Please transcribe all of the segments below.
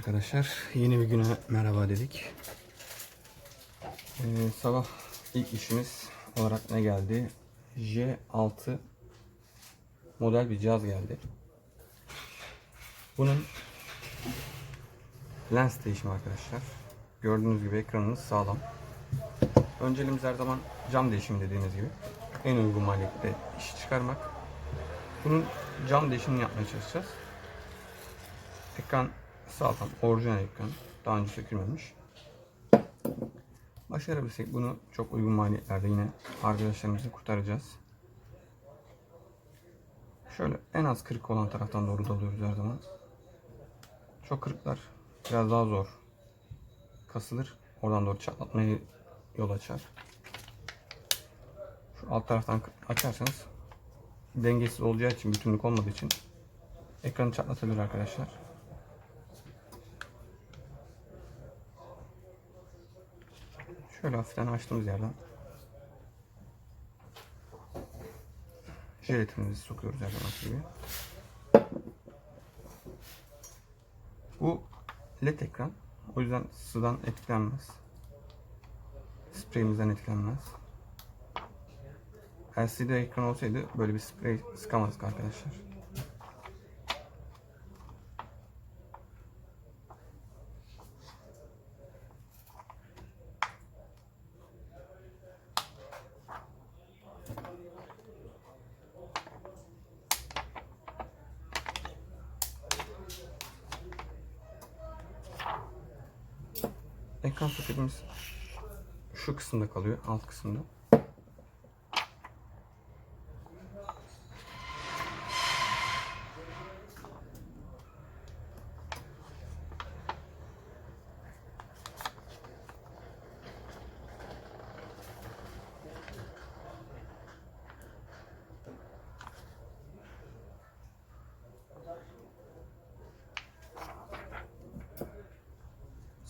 arkadaşlar. Yeni bir güne merhaba dedik. Ee, sabah ilk işimiz olarak ne geldi? J6 model bir cihaz geldi. Bunun lens değişimi arkadaşlar. Gördüğünüz gibi ekranımız sağlam. Önceliğimiz her zaman cam değişimi dediğiniz gibi. En uygun maliyette işi çıkarmak. Bunun cam değişimini yapmaya çalışacağız. Ekran sağlam, orijinal ekran. Daha önce sökülmemiş. Başarabilsek bunu çok uygun maliyetlerde yine arkadaşlarımızı kurtaracağız. Şöyle en az kırık olan taraftan doğru dalıyoruz her zaman. Çok kırıklar biraz daha zor kasılır. Oradan doğru çatlatmaya yol açar. Şu alt taraftan açarsanız dengesiz olacağı için, bütünlük olmadığı için ekranı çatlatabilir arkadaşlar. Şöyle hafiften açtığımız yerden jelatinimizi sokuyoruz her zaman gibi. Bu led ekran. O yüzden sudan etkilenmez. Spreyimizden etkilenmez. LCD ekran olsaydı böyle bir sprey sıkamazdık arkadaşlar. Ekran soketimiz şu kısımda kalıyor, alt kısımda.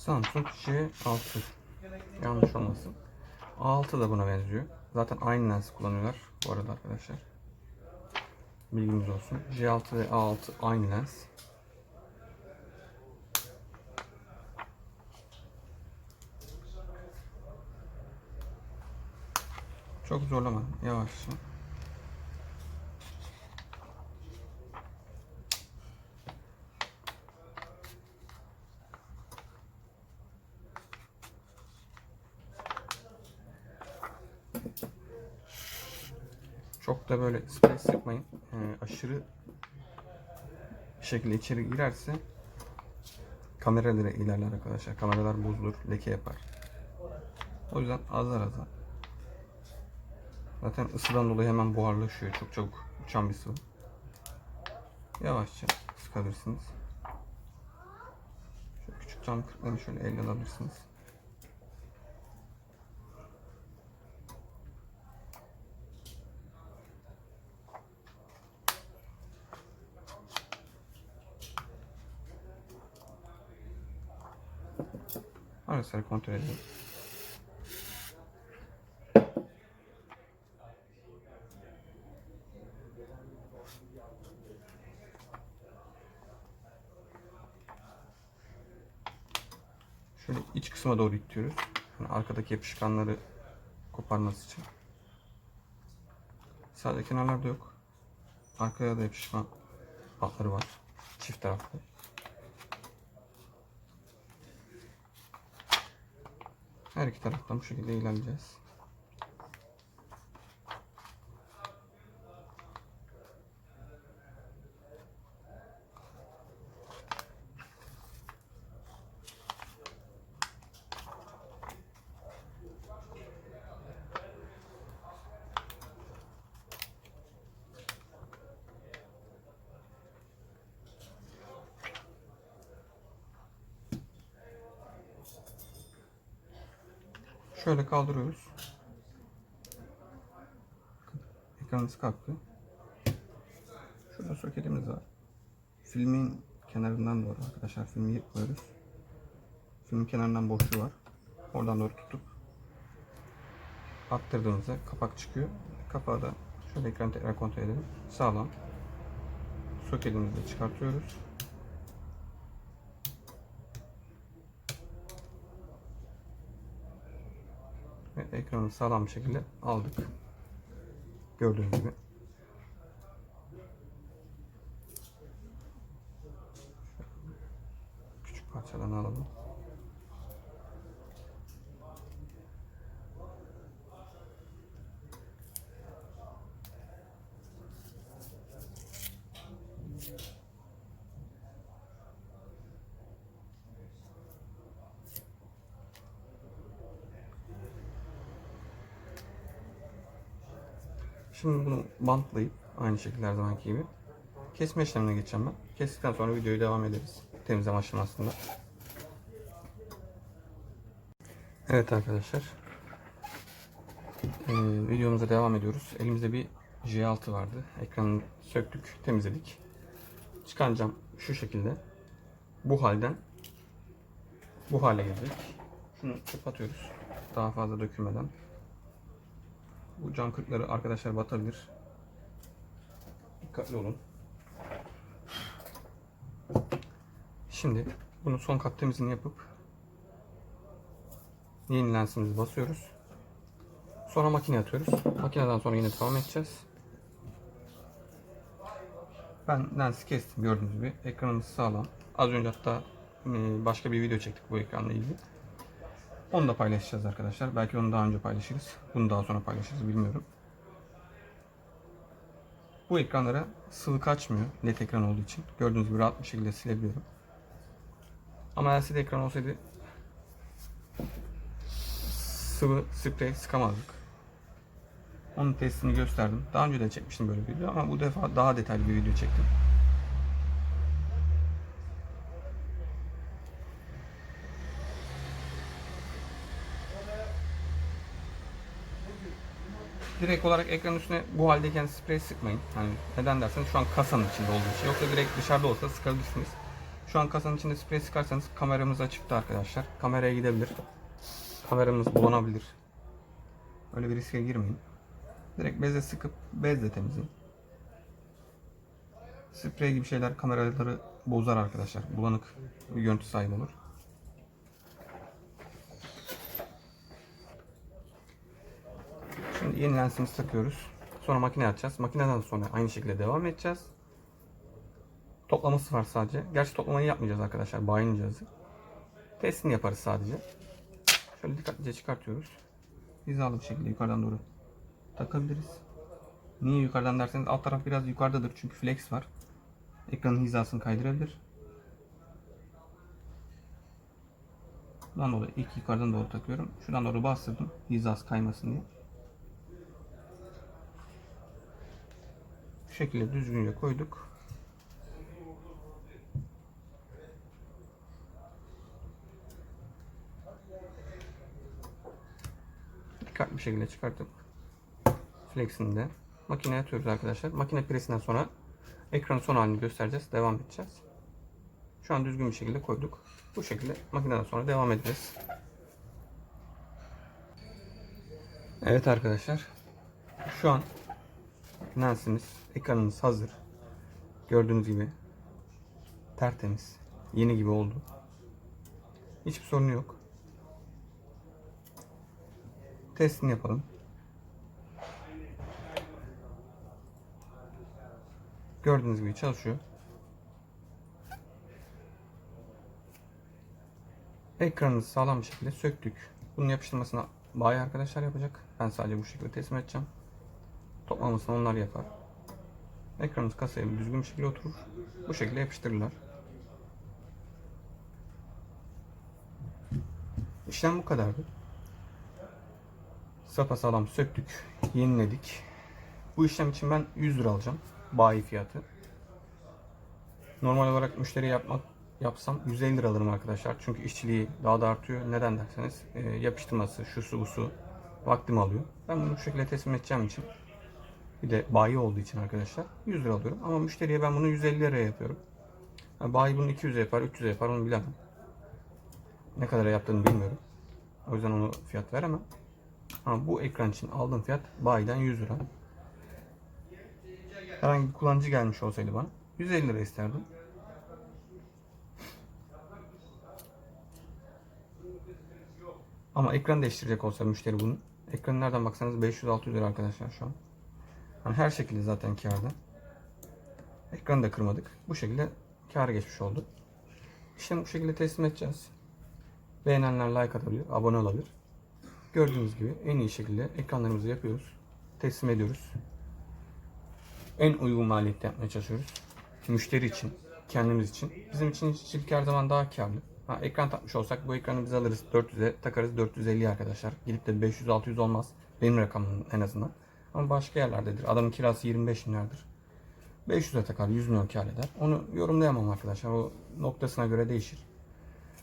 Samsung J6 yanlış olmasın. A6 da buna benziyor. Zaten aynı lens kullanıyorlar bu arada arkadaşlar. Bilginiz olsun. J6 ve A6 aynı lens. Çok zorlama. Yavaşça. Çok da böyle sprey sıkmayın. Ee, aşırı şekilde içeri girerse kameralara ilerler arkadaşlar. Kameralar bozulur, leke yapar. O yüzden azar azar. Zaten ısıdan dolayı hemen buharlaşıyor. Çok çabuk uçan bir sıvı. Yavaşça sıkabilirsiniz. Şöyle küçük cam kırıklarını şöyle elle alabilirsiniz. Sıra kontrol edelim. Şöyle iç kısma doğru itiyoruz. Yani arkadaki yapışkanları koparması için. Sadece kenarlarda yok. Arkaya da yapışma hatları var. Çift taraflı. Her iki taraftan bu şekilde ilerleyeceğiz. Şöyle kaldırıyoruz. Ekranımız kalktı. Şurada soketimiz var. Filmin kenarından doğru arkadaşlar filmi koyuyoruz. Filmin kenarından boşluğu var. Oradan doğru tutup attırdığımızda kapak çıkıyor. Kapağı da şöyle ekranı tekrar kontrol edelim. Sağlam. Soketimizi de çıkartıyoruz. Ekranı sağlam bir şekilde aldık. Gördüğünüz gibi. Küçük parçalarını alalım. Şimdi bunu bantlayıp aynı şekilde her zamanki gibi kesme işlemine geçeceğim ben. Kestikten sonra videoyu devam ederiz. Temizleme aşamasında. Evet arkadaşlar. Ee, videomuza devam ediyoruz. Elimizde bir J6 vardı. Ekranını söktük, temizledik. Çıkan cam şu şekilde. Bu halden bu hale gelecek. Şunu kapatıyoruz. Daha fazla dökülmeden. Bu cam kırıkları arkadaşlar batabilir. Dikkatli olun. Şimdi bunu son kat temizliğini yapıp yeni lensimizi basıyoruz. Sonra makineye atıyoruz. Makineden sonra yine devam edeceğiz. Ben lensi kestim gördüğünüz gibi. Ekranımız sağlam. Az önce hatta e, başka bir video çektik bu ekranla ilgili. Onu da paylaşacağız arkadaşlar. Belki onu daha önce paylaşırız. Bunu daha sonra paylaşırız bilmiyorum. Bu ekranlara sıvı kaçmıyor. LED ekran olduğu için. Gördüğünüz gibi rahat bir şekilde silebiliyorum. Ama LCD ekran olsaydı sıvı sprey sıkamazdık. Onun testini gösterdim. Daha önce de çekmiştim böyle bir video ama bu defa daha detaylı bir video çektim. Direkt olarak ekranın üstüne bu haldeyken sprey sıkmayın. Hani neden derseniz şu an kasanın içinde olduğu için. Yoksa direkt dışarıda olsa sıkabilirsiniz. Şu an kasanın içinde sprey sıkarsanız kameramız açıktı arkadaşlar. Kameraya gidebilir. Kameramız bulanabilir. Öyle bir riske girmeyin. Direkt bezle sıkıp bezle temizleyin. Sprey gibi şeyler kameraları bozar arkadaşlar. Bulanık bir görüntü sahibi olur. Şimdi yeni lensimizi takıyoruz. Sonra makineye atacağız. Makineden sonra aynı şekilde devam edeceğiz. Toplaması var sadece. Gerçi toplamayı yapmayacağız arkadaşlar. Bayinin cihazı. Testini yaparız sadece. Şöyle dikkatlice çıkartıyoruz. Hizalı bir şekilde yukarıdan doğru takabiliriz. Niye yukarıdan derseniz alt taraf biraz yukarıdadır çünkü flex var. Ekranın hizasını kaydırabilir. Bundan dolayı ilk yukarıdan doğru takıyorum. Şuradan doğru bastırdım hizası kaymasın diye. Şekilde düzgünce koyduk. Dikkatli bir şekilde çıkartıp flexini de makineye atıyoruz arkadaşlar. Makine presinden sonra ekranın son halini göstereceğiz. Devam edeceğiz. Şu an düzgün bir şekilde koyduk. Bu şekilde makineden sonra devam edeceğiz. Evet arkadaşlar. Şu an lensimiz, ekranımız hazır. Gördüğünüz gibi tertemiz, yeni gibi oldu. Hiçbir sorunu yok. Testini yapalım. Gördüğünüz gibi çalışıyor. Ekranımızı sağlam bir şekilde söktük. Bunun yapıştırmasını bayi arkadaşlar yapacak. Ben sadece bu şekilde teslim edeceğim. Toplamasını onlar yapar. Ekranımız kasaya düzgün bir şekilde oturur. Bu şekilde yapıştırırlar. İşlem bu kadardı. Sapa sağlam söktük, yeniledik. Bu işlem için ben 100 lira alacağım. Bayi fiyatı. Normal olarak müşteri yapmak yapsam 150 lira alırım arkadaşlar. Çünkü işçiliği daha da artıyor. Neden derseniz e, yapıştırması, şu su bu su vaktimi alıyor. Ben bunu bu şekilde teslim edeceğim için bir de bayi olduğu için arkadaşlar 100 lira alıyorum. Ama müşteriye ben bunu 150 liraya yapıyorum. Yani bayi bunu 200 yapar, 300 yapar onu bilemem. Ne kadar yaptığını bilmiyorum. O yüzden onu fiyat veremem. Ama bu ekran için aldığım fiyat bayiden 100 lira. Herhangi bir kullanıcı gelmiş olsaydı bana 150 lira isterdim. Ama ekran değiştirecek olsa müşteri bunu. Ekranı nereden baksanız 500-600 lira arkadaşlar şu an. Yani her şekilde zaten kârda. Ekranı da kırmadık. Bu şekilde kâra geçmiş oldu. İşte bu şekilde teslim edeceğiz. Beğenenler like atabilir, abone olabilir. Gördüğünüz gibi en iyi şekilde ekranlarımızı yapıyoruz. Teslim ediyoruz. En uygun maliyette yapmaya çalışıyoruz. Müşteri için, kendimiz için. Bizim için işçilik her zaman daha karlı. Ha, ekran takmış olsak bu ekranı biz alırız 400'e takarız 450 arkadaşlar. Gidip de 500-600 olmaz. Benim rakamım en azından. Ama başka yerlerdedir. Adamın kirası 25 milyardır. 500'e takar 100 milyon kar eder. Onu yorumlayamam arkadaşlar. O noktasına göre değişir.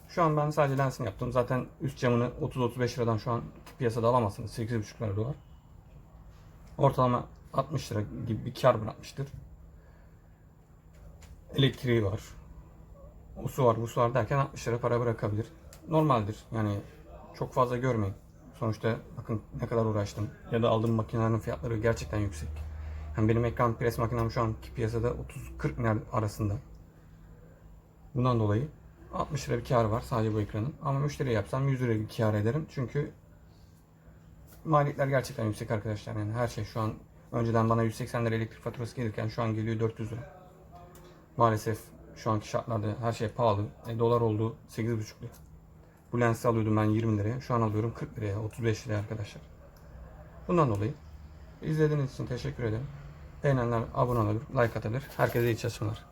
Şu an ben sadece lensini yaptım. Zaten üst camını 30-35 liradan şu an piyasada alamazsınız. 8,5 lira dolar. Ortalama 60 lira gibi bir kar bırakmıştır. Elektriği var. O su var, bu su var derken 60 lira para bırakabilir. Normaldir. Yani çok fazla görmeyin. Sonuçta bakın ne kadar uğraştım. Ya da aldığım makinelerin fiyatları gerçekten yüksek. Yani benim ekran pres makinem şu anki piyasada 30-40 milyar arasında. Bundan dolayı 60 lira bir kar var sadece bu ekranın. Ama müşteri yapsam 100 lira bir kar ederim. Çünkü maliyetler gerçekten yüksek arkadaşlar. Yani her şey şu an önceden bana 180 lira elektrik faturası gelirken şu an geliyor 400 lira. Maalesef şu anki şartlarda her şey pahalı. E, dolar oldu 8,5 lira. Bu lensi alıyordum ben 20 liraya. Şu an alıyorum 40 liraya, 35 liraya arkadaşlar. Bundan dolayı izlediğiniz için teşekkür ederim. Beğenenler abone olabilir, like atabilir. Herkese iyi çalışmalar.